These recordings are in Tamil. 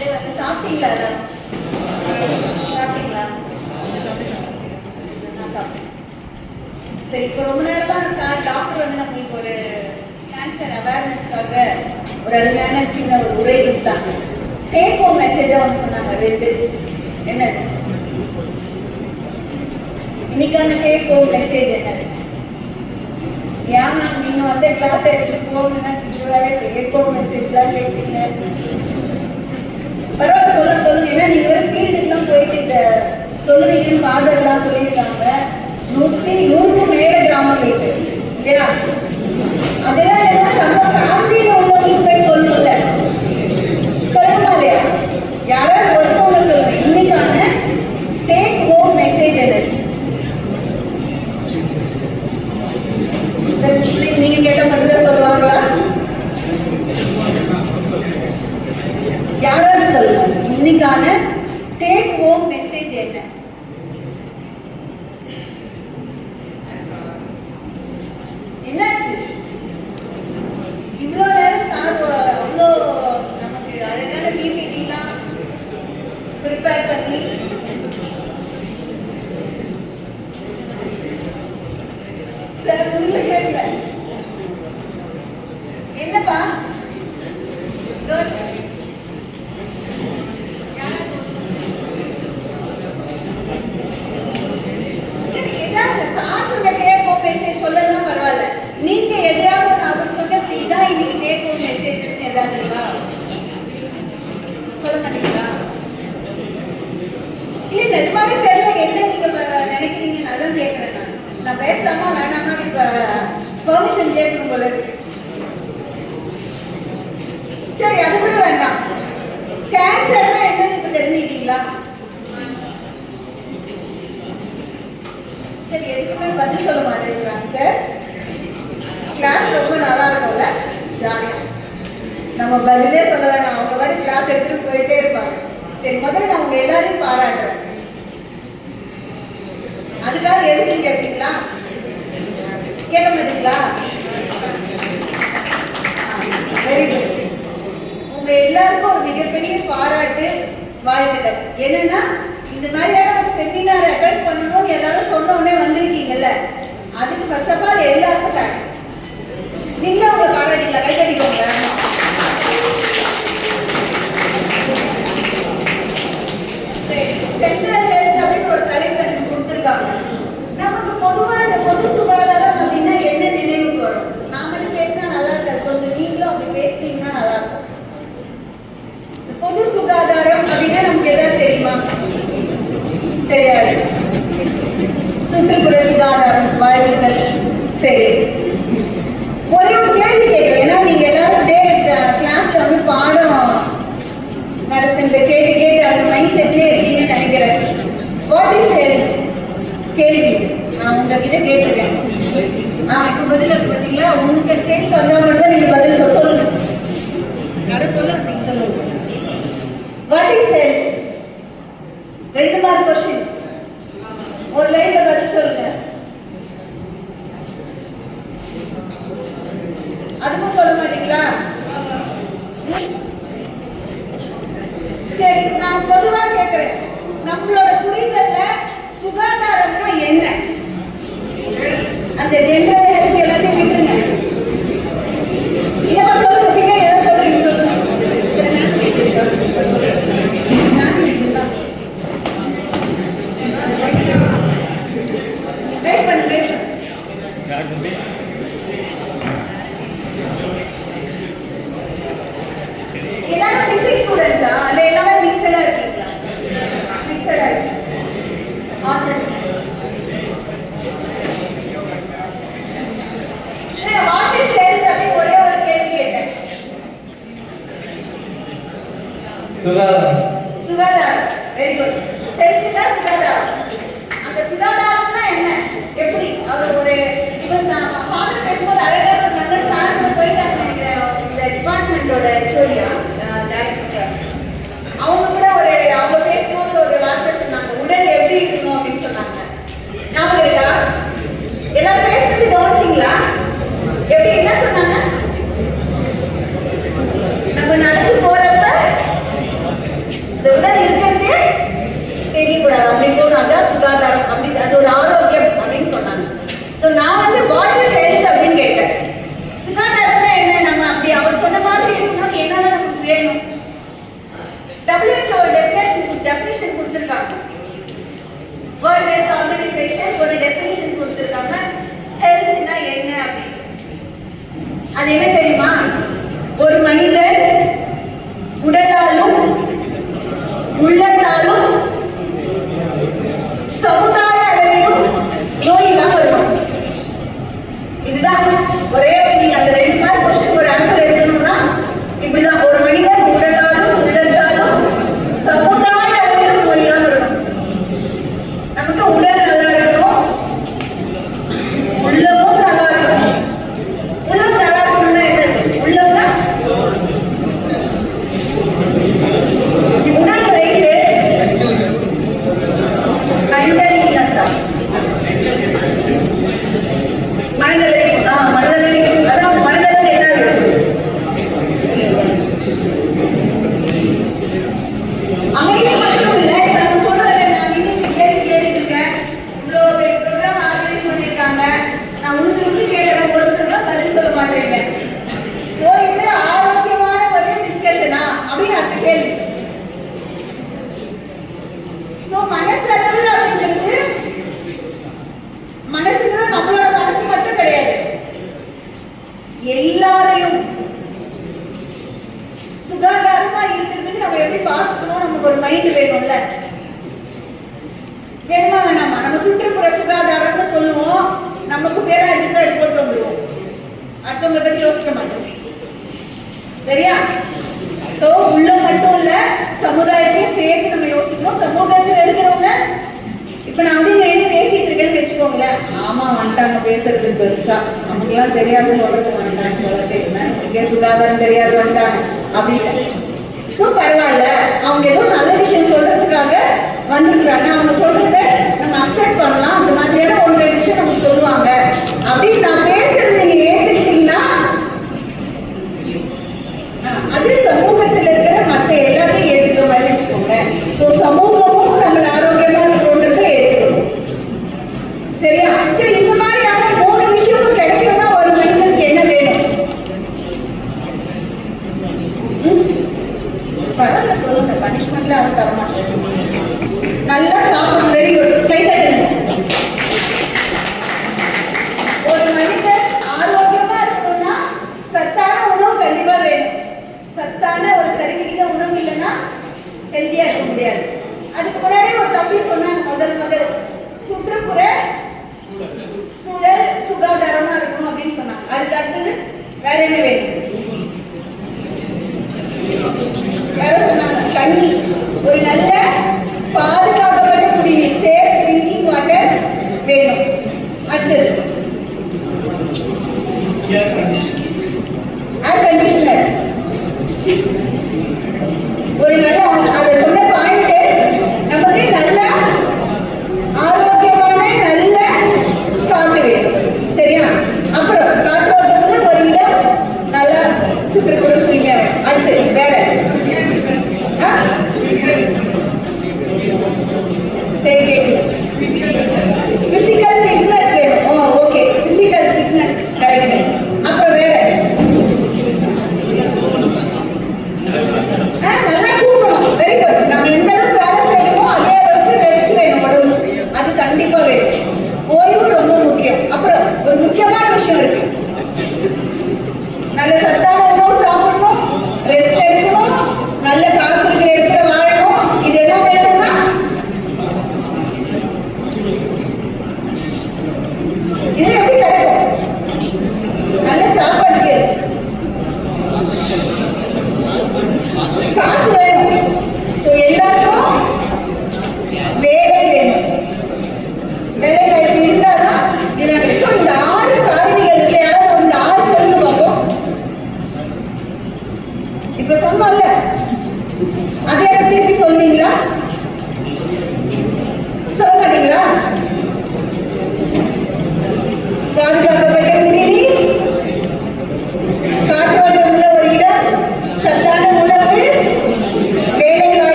சாப்பிட்டீங்களா சாப்பிட்டீங்களா? சாப்பிட்டேன். சரி இப்போ ரொம்ப நேரமாக சார் டாக்டர் வந்து நம்மளுக்கு ஒரு கேன்சர் அவேர்னஸ்க்காக ஒரு அருமையான சின்ன ஒரு உரை கொடுத்தாங்க. டேக் ஹோம் மெசேஜாக ஒன்று சொன்னாங்க ரெண்டு. என்ன? இன்னைக்கான டேக் ஹோம் மெசேஜ் என்ன? ஏன் நீங்கள் நீங்க வந்து கிளாஸ் எடுத்துட்டு போகணும்னா டேக் ஹோம் மெசேஜ்லாம் கேட்டீங்க. பரவாயில்ல சொல்ல சொல்லுங்க. ஏன்னா நீங்க ஒரு ஃபீல்டுக்குலாம் போயிட்டு இந்த சொல்லுவீங்கன்னு எல்லாம் சொல்லியிருக்காங்க. நூத்தி நூறுக்கும் மேல கிராமங்களுக்கு இல்லையா? அதெல்லாம் என்னன்னா நம்ம ஃபேமிலியில உள்ளவங்களுக்கு போய் சொல்லணும்ல. சொல்லணுமா இல்லையா? யாராவது ஒருத்தவங்க சொல்லுங்க. இன்னைக்கான டேக் ஹோம் மெசேஜ் என்ன? நீங்க கேட்ட மட்டும் தான் சொல்லுவாங்களா யாராவது சொல்லுங்க இன்னைக்கான டேக் ஹோம் மெசேஜ் என்ன என்னாச்சு இவ்வளோ நேரம் சார் அவ்வளோ நமக்கு அழகான பிபிடிலாம் ப்ரிப்பேர் பண்ணி சார் உள்ள கேட்கல என்னப்பா கேர்ள்ஸ் யாராவது சரி ஏதாவது சார் சொன்ன டேக் ஹோம் மெசேஜ் சொல்லலாம் பரவாயில்ல நீங்க எதையாவது நான் அவர் சொன்ன இதான் இன்னைக்கு டேக் ஹோம் மெசேஜஸ் ஏதாவது இருக்கா சொல்ல மாட்டீங்களா இல்ல நிஜமாவே தெரியல என்ன நீங்க ப- நினைக்கிறீங்கன்னு அதான் கேட்கறேன் நான் பேசலாமா? வேணாமா? இப்ப பெர்மிஷன் கேட்கணும் போல சரி அது கூட வேண்டாம். கேன்சர்னா என்னன்னு இப்ப தெரிஞ்சுக்கிட்டீங்களா? சரி எதுக்குமே பதில் சொல்ல மாட்டேங்கிறாங்க சார் கிளாஸ் ரொம்ப நல்லா இருக்கும்ல? ஜாலியா நம்ம பதிலே சொல்ல வேணாம். அவங்க மாதிரி கிளாஸ் எடுத்துட்டு போயிட்டே இருப்பாங்க. சரி முதல்ல நான் உங்க எல்லாரையும் பாராட்டுறேன். அதுக்காக எதுக்கு கேட்பீங்களா கேட்க மாட்டீங்களா? வெரி குட் உங்க எல்லாருக்கும் ஒரு மிகப்பெரிய பாராட்டு வாழ்த்துக்கள். என்னன்னா இந்த மாதிரியான ஒரு செமினார் அட்டென்ட் பண்ணணும்னு எல்லாரும் சொன்ன உடனே வந்திருக்கீங்கல்ல? அதுக்கு ஃபர்ஸ்ட் ஆஃப் ஆல் எல்லாருக்கும் தேங்க்ஸ் நீங்களே உங்களை பாராட்டிக்கலாம் கை தட்டிக்கோங்க சரி சென்ட்ரல் ஹெல்த் அப்படின்னு ஒரு தலைப்பு எனக்கு கொடுத்துருக்காங்க நமக்கு பொதுவா இந்த பொது சுகாதாரம் அப்படின்னா என்ன நினைவுக்கு வரும் நான் மட்டும் பேசினா நல்லா இருக்காது கொஞ்சம் நீங்களும் அப்படி பேசுனீங்கன்னா நல்லா இருக்கும் இந்த பொது சுகாதாரம் அப்படின்னா நமக்கு எதாவது தெரியுமா தெரியாது சுற்றுப்புற சுகாதாரம் வாழ்வுகள் சரி ஒரே ஒரு கேள்வி கேட்குறேன் ஏன்னா நீங்க எல்லாரும் கிளாஸ்ல வந்து பாடம் நடத்துனது கேட்டு கேட்டு அந்த மைண்ட் செட்லயே இருக்கீங்கன்னு நினைக்கிறேன் வாட் இஸ் ஹெல்த் கேள்வி நான் உங்ககிட்ட கேட்டிருக்கேன் ஆ இப்போ பதில் இருக்கு பார்த்தீங்களா உங்க ஸ்டேஜ் வந்தா மட்டும் தான் நீங்க பதில் சொல்ல சொல்லுங்க யாரும் சொல்ல நீங்க சொல்லுங்க வாட் இஸ் ஹெல்த் ரெண்டு மார்க் கொஸ்டின் ஒரு லைன்ல பதில் சொல்லுங்க. அதுக்கும் சொல்ல மாட்டீங்களா? சரி நான் பொதுவா கேக்குறேன். நம்மளோட புரிதல்ல சுகாதாரம்னா என்ன? அந்த ஜென்ரல் ஹெல்த் எல்லாத்தையும் விட்டுருங்க இதமா சொல்லுங்க பின்னாடி ஏதோ சொல்றீங்க சொல்லுங்க சரி, நான் கேட்டுருக்கேன். நான் கேட்டுருக்கேன். வெயிட் பண்ணு வெயிட் பண்ணு எல்லாரும் பிசிக்ஸ் ஸ்டூடெண்ட்ஸா இல்ல எல்லாமே மிக்சடா இருக்கீங்களா மிக்சடா இருக்கீங்க ஆர்ட்ஸ் இல்ல வாட் இஸ் ஹெல்த் அப்படி ஒரே ஒரு கேள்வி கேட்டேன் சுகாதாரம். சுகாதாரம். வெரி குட் ஹெல்த் தான் சுகாதாரம். அந்த சுகாதாரம்னா என்ன? எப்படி? அவர் ஒரு இப்போ ஃபாதர் பேசும்போது அழகா சொன்னாங்க சார் கூட போயிட்டாங்க நினைக்கிறேன். இந்த டிபார்ட்மெண்ட்டோட ஹெச்ஓடியா டைரக்டர் அவங்க கூட ஒரு அவங்க பேசும்போது ஒரு வார்த்தை சொன்னாங்க. உடல் எப்படி இருக்கணும்? அப்படின்னு சொன்னாங்க. ஞாபகம் இருக்கா எல்லாரும் பேசுறது கவனிச்சிங்களா உடல் இருக்கிறது? தெரியக்கூடாது. அப்படின்னு அதான் சுகாதாரம் அப்படி அது ஒரு ஆரோக்கியம் அப்படின்னு சொன்னாங்க. நான் வந்து பெருசாக நமக்கெல்லாம் தெரியாது உலக மாட்டாங்க போல தெரியுமே இங்கே சுதாதாரம் தெரியாது வந்துட்டாங்க. அப்படின்னு. சோ பரவாயில்ல. அவங்க ஏதோ நல்ல விஷயம் சொல்றதுக்காக வந்திருக்கிறாங்க. அவங்க சொல்கிறத நம்ம அக்செப்ட் பண்ணலாம். அந்த மாதிரியான ஒன்று எடுத்து நமக்கு சொல்லுவாங்க. அப்படின்னு நான் பேசுறது நீங்கள் ஏற்றுக்கிட்டீங்கன்னா அது சமூகத்தில் இருக்கிற மற்ற எல்லாத்தையும் ஏற்றுக்கிற மாதிரி வச்சுக்கோங்க ஸோ சமூகமும் நம்மள ஆரோக்கியமாக இருக்கணுன்றதை ஏற்றுக்கணும் சரியா? சரி இல்லை அவன் தரமாட்டேன் நல்லா சாப்பிடும் வெரி குட் கை ஒரு மனிதர் ஆரோக்கியமா இருக்கணும்னா சத்தான உணவு கண்டிப்பா வேணும். சத்தான ஒரு சரிகிடிக்க உணவு இல்லைன்னா ஹெல்த்தியா இருக்க முடியாது. அதுக்கு முன்னாடி ஒரு தம்பி சொன்னாங்க முதல் முதல். சுற்றுப்புற சூழல் சுகாதாரமா இருக்கணும் அப்படின்னு சொன்னாங்க. அதுக்கு அடுத்தது வேற என்ன வேணும்? வேற சொன்னாங்க தண்ணி. ஒரு நல்ல பாதுகாப்பு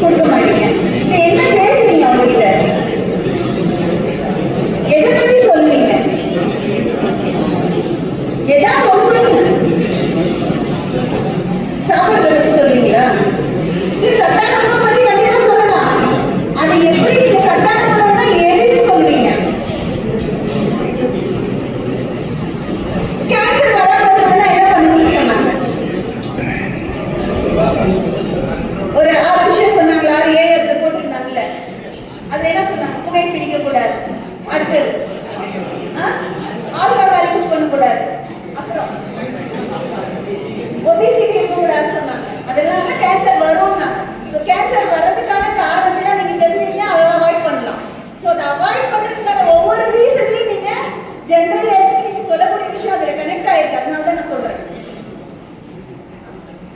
porque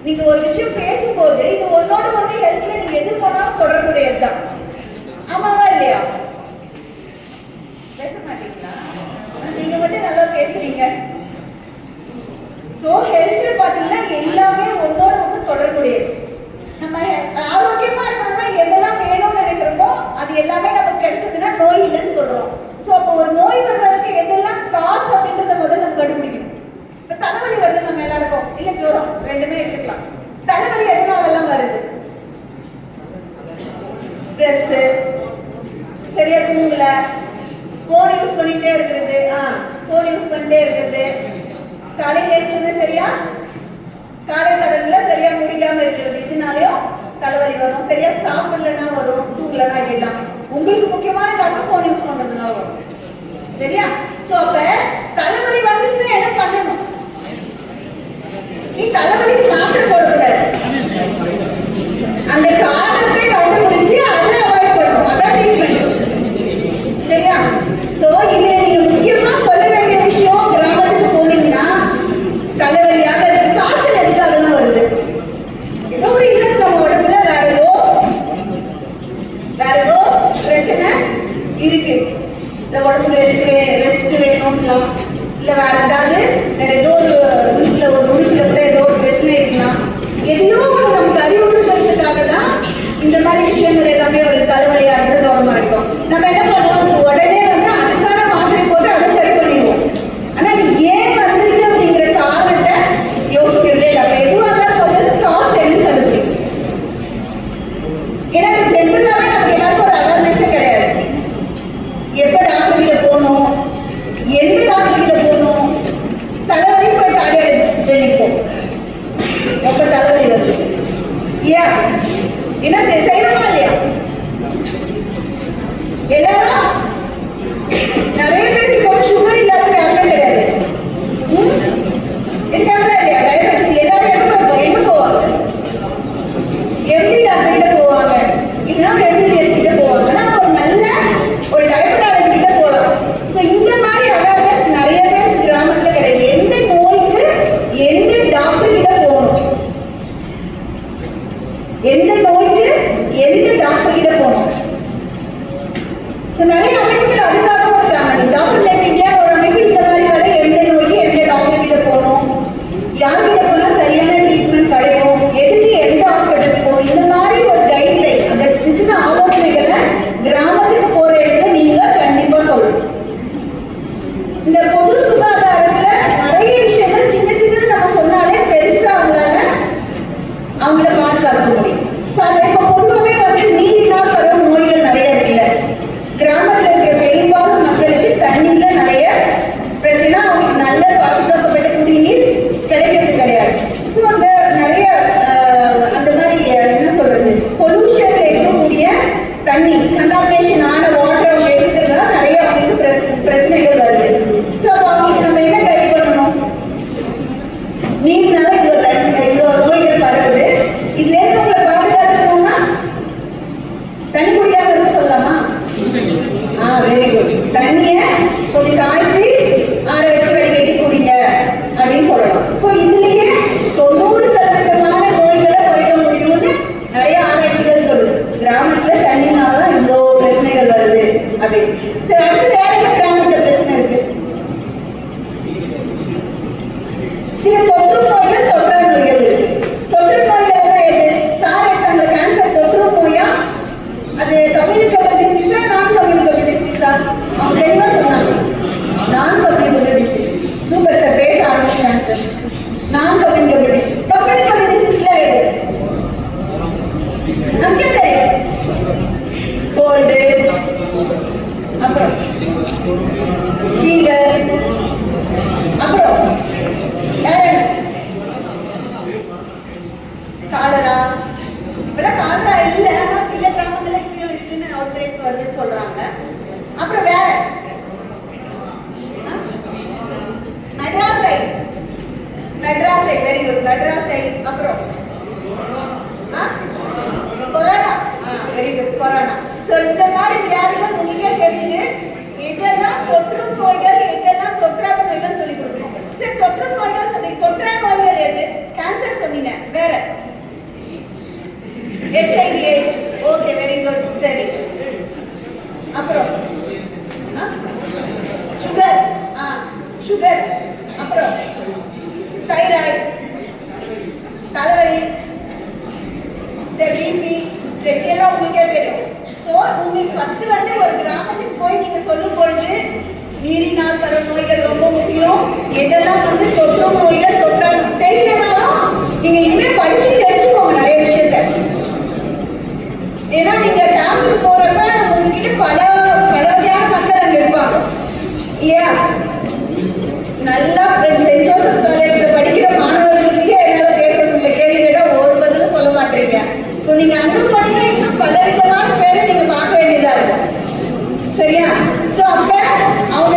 நீங்க ஒரு விஷயம் பேசும்போது இது ஒன்னோட ஒண்ணு ஹெல்ப்ல நீங்க எது போனாலும் தொடர்புடையது தான் ஆமாவா இல்லையா? பேச மாட்டீங்களா? நீங்க மட்டும் நல்லா பேசுறீங்க. சோ ஹெல்த்ல பாத்தீங்கன்னா எல்லாமே ஒன்னோட ஒன்று தொடர்புடையது நம்ம ஆரோக்கியமா இருக்கணும்னா எதெல்லாம் வேணும்னு நினைக்கிறோமோ அது எல்லாமே நமக்கு கிடைச்சதுன்னா நோய் இல்லைன்னு சொல்றோம். சோ அப்போ ஒரு நோய் வருவதற்கு எதெல்லாம் காசு அப்படின்றத முதல்ல நம்ம கண்டுபிடிக்கணும். தலைவலி வருது நம்ம எல்லாருக்கும். இல்ல ஜோரம் ரெண்டுமே எடுத்துக்கலாம். தலைவலி எதனால எல்லாம் வருது? ஸ்ட்ரெஸ் சரியா தூங்கல? போன் யூஸ் பண்ணிட்டே இருக்கிறது. ஆ போன் யூஸ் பண்ணிட்டே இருக்கிறது. காலையில எழுந்தோடனே சரியா? காலை கடன்ல சரியா முடிக்காம இருக்கிறது. இதனாலயும் தலைவலி வரும். சரியா சாப்பிடலனா வரும் தூங்கலனா இது எல்லாமே. உங்களுக்கு முக்கியமான காரணம் போன் யூஸ் பண்றதுனால வரும். சரியா? சோ அப்ப தலைவலி வந்துச்சுன்னா என்ன பண்ணணும் நீ தலைவலிக்கு மாத்திரை போடக்கூடாது. அந்த காரணத்தை கண்டுபிடிச்சு அதை அவாய்ட் பண்ணணும். அதான் ட்ரீட்மெண்ட் சரியா? ஸோ இது நீங்க முக்கியமா சொல்ல வேண்டிய விஷயம் கிராமத்துக்கு போனீங்கன்னா தலைவலியாக இருக்கு காய்ச்சல் எதுக்காகலாம் வருது? ஏதோ ஒரு இன்ட்ரெஸ்ட் நம்ம உடம்புல வேற ஏதோ வேற ஏதோ பிரச்சனை இருக்கு. இல்ல உடம்புக்கு ரெஸ்ட் வே ரெஸ்ட் வேணும்லாம் இல்லை வேற ஏதாவது வேற ஏதோ ஒரு உறுப்புல ஒரு உறுப்புல கூட ஏதோ ஒரு பிரச்சனை இருக்கலாம் எதையோ ஒன்று நமக்கு அறிவுறுத்துறதுக்காக தான் இந்த மாதிரி விஷயங்கள் எல்லாமே ஒரு தலைவலியா இருந்து கவனமா இருக்கும். நம்ம என்ன பண்ணுவோம்? உடனே வந்து அதுக்கான மாத்திரை போட்டு அதை சரி பண்ணிடுவோம். ஆனா அது ஏன் வந்திருக்கு அப்படிங்கிற காரணத்தை யோசிக்கிறதே இல்லை எதுவும் எல்லாம் ஸோ உங்களுக்கு ஃபர்ஸ்ட் வந்து ஒரு கிராமத்துக்கு போய் நீங்க சொல்லும் பொழுது நீரினால் வர நோய்கள் ரொம்ப முக்கியம். எதெல்லாம் வந்து தொற்று நோய்கள் தொற்றாது தெரியலனாலும் நீங்க இனிமே படிச்சு தெரிஞ்சுக்கோங்க நிறைய விஷயத்த. ஏன்னா நீங்க கேம்புக்கு போறப்ப உங்ககிட்ட பல பல வகையான மக்கள் அங்க இருப்பாங்க. இல்லையா நல்லா சென்ட் ஜோசப் காலேஜ்ல படிக்கிற மாணவர்களுக்கே என்னால பேச முடியல. கேள்வி கேட்டா ஒரு பதிலும் சொல்ல மாட்டீங்க ஸோ நீங்க அங்க பலவிதமான பல விதமான பேரை நீங்க பார்க்க வேண்டியதா இருக்கும் சரியா? சோ அப்ப அவங்க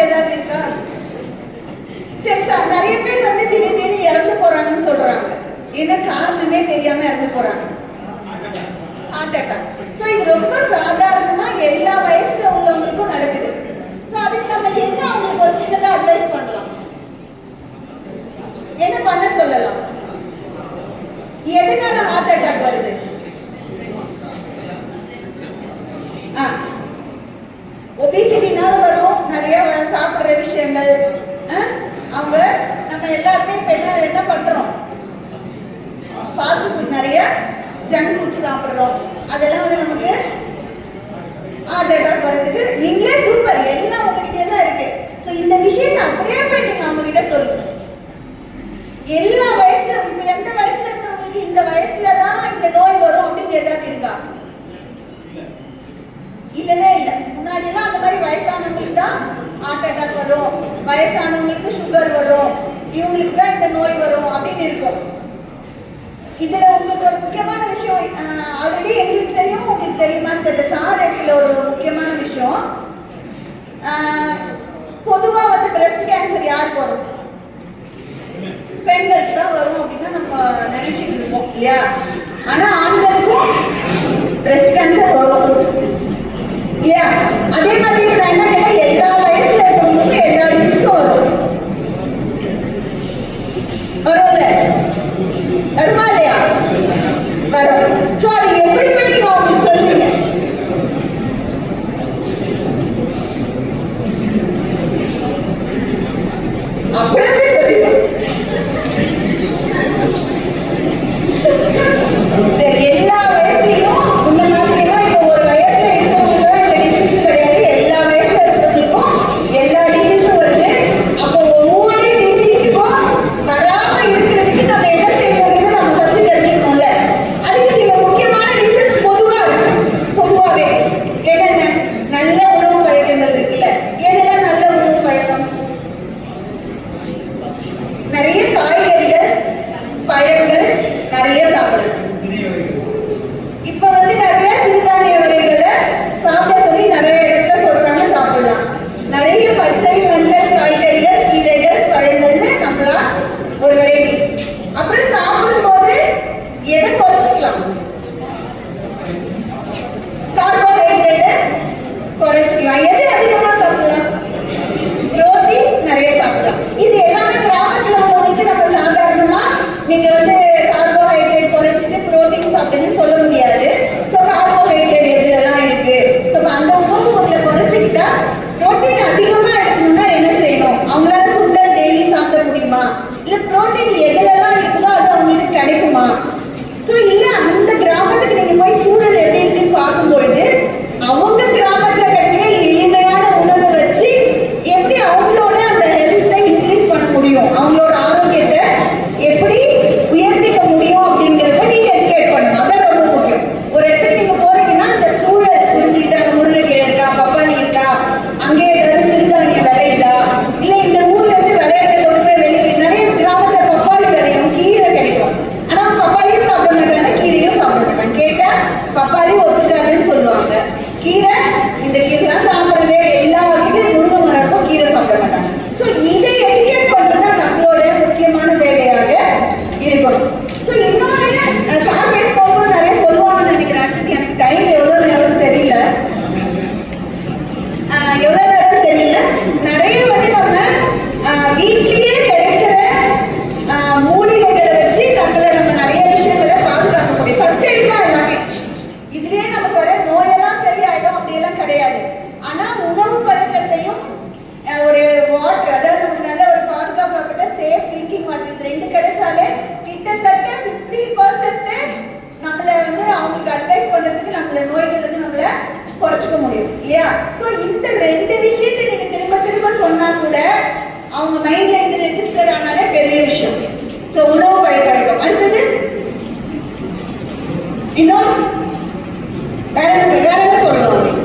மாதிரி ஏதாவது இருக்கா சரி சார் நிறைய பேர் வந்து திடீர் திடீர் இறந்து போறாங்கன்னு சொல்றாங்க. என்ன காரணமே தெரியாம இறந்து போறாங்க. ஹார்ட் அட்டாக் ஸோ இது ரொம்ப சாதாரணமா எல்லா வயசுல உள்ளவங்களுக்கும் நடக்குது. ஸோ அதுக்கு நம்ம என்ன அவங்களுக்கு ஒரு சின்னதாக அட்வைஸ் பண்ணலாம்? என்ன பண்ண சொல்லலாம்? எதனால ஹார்ட் அட்டாக் வருது? ஒபிசிட்டினால வரும் நிறைய சாப்பிட்ற சாப்பிடுற விஷயங்கள் அவங்க நம்ம எல்லாருமே இப்ப என்ன என்ன பண்றோம்? ஃபாஸ்ட் ஃபுட் நிறைய ஜங்க் ஃபுட் சாப்பிடுறோம். அதெல்லாம் வந்து நமக்கு ஹார்ட் அட்டாக் வர்றதுக்கு நீங்களே சூப்பர் எல்லாம் உங்ககிட்ட தான் இருக்கு. ஸோ இந்த விஷயத்தை அப்படியே போய் நீங்க அவங்க கிட்ட சொல்லுங்க எல்லா வயசுல இப்ப எந்த வயசுல இருக்கிறவங்களுக்கு இந்த வயசுல தான் இந்த நோய் வரும் அப்படின்னு ஏதாவது இருக்கா? இல்லவே இல்லை. முன்னாடி எல்லாம் அந்த மாதிரி வயசானவங்களுக்கு தான் ஹார்ட் அட்டாக் வரும். வயசானவங்களுக்கு சுகர் வரும். இவங்களுக்கு தான் இந்த நோய் வரும் அப்படின்னு இருக்கும். இதுல உங்களுக்கு ஒரு முக்கியமான விஷயம் ஆல்ரெடி எங்களுக்கு தெரியும் உங்களுக்கு தெரியுமான்னு தெரியல. சார் இடத்துல ஒரு முக்கியமான விஷயம். பொதுவா வந்து பிரஸ்ட் கேன்சர் யாருக்கு வரும்? பெண்களுக்கு தான் வரும் அப்படின்னு தான் நம்ம நினைச்சிட்டு இருப்போம் இல்லையா? ஆனா ஆண்களுக்கும் பிரஸ்ட் கேன்சர் வரும். இல்லையா அதே மாதிரி இப்ப நான் என்ன கேட்டேன் எல்லா ஒரு வெரைட்டி அப்புறம் சாப்பிடும் போது எதை குறைச்சிக்கலாம்? கார்போஹைட்ரேட் குறைச்சிக்கலாம். எது அதிகமா சாப்பிடலாம்? புரோட்டீன் நிறைய சாப்பிடலாம். இது எல்லாமே கிராமத்துல உள்ளவங்களுக்கு நம்ம சாதாரணமா நீங்க வந்து கார்போஹைட்ரேட் குறைச்சிட்டு புரோட்டீன் சாப்பிடுங்கன்னு சொல்ல முடியாது. ஸோ கார்போஹைட்ரேட் எதுலாம் இருக்கு? ஸோ அந்த உணவு பொருளை குறைச்சிக்கிட்டா புரோட்டீன் அதிகமா எடுக்கணும்னா என்ன செய்யணும்? அவங்களால சுண்டல் டெய்லி சாப்பிட முடியுமா? புரோட்டீன் எதுலலாம் இருக்குதோ அது அவங்களுக்கு கிடைக்குமா? சோ ஸோ அவங்க மைண்ட்ல இது ரெஜிஸ்டர் ஆனாலே பெரிய விஷயம். ஸோ உணவு பழக்க வழக்கம் அடுத்தது இன்னொரு வேற என்ன வேற என்ன சொல்லலாம்?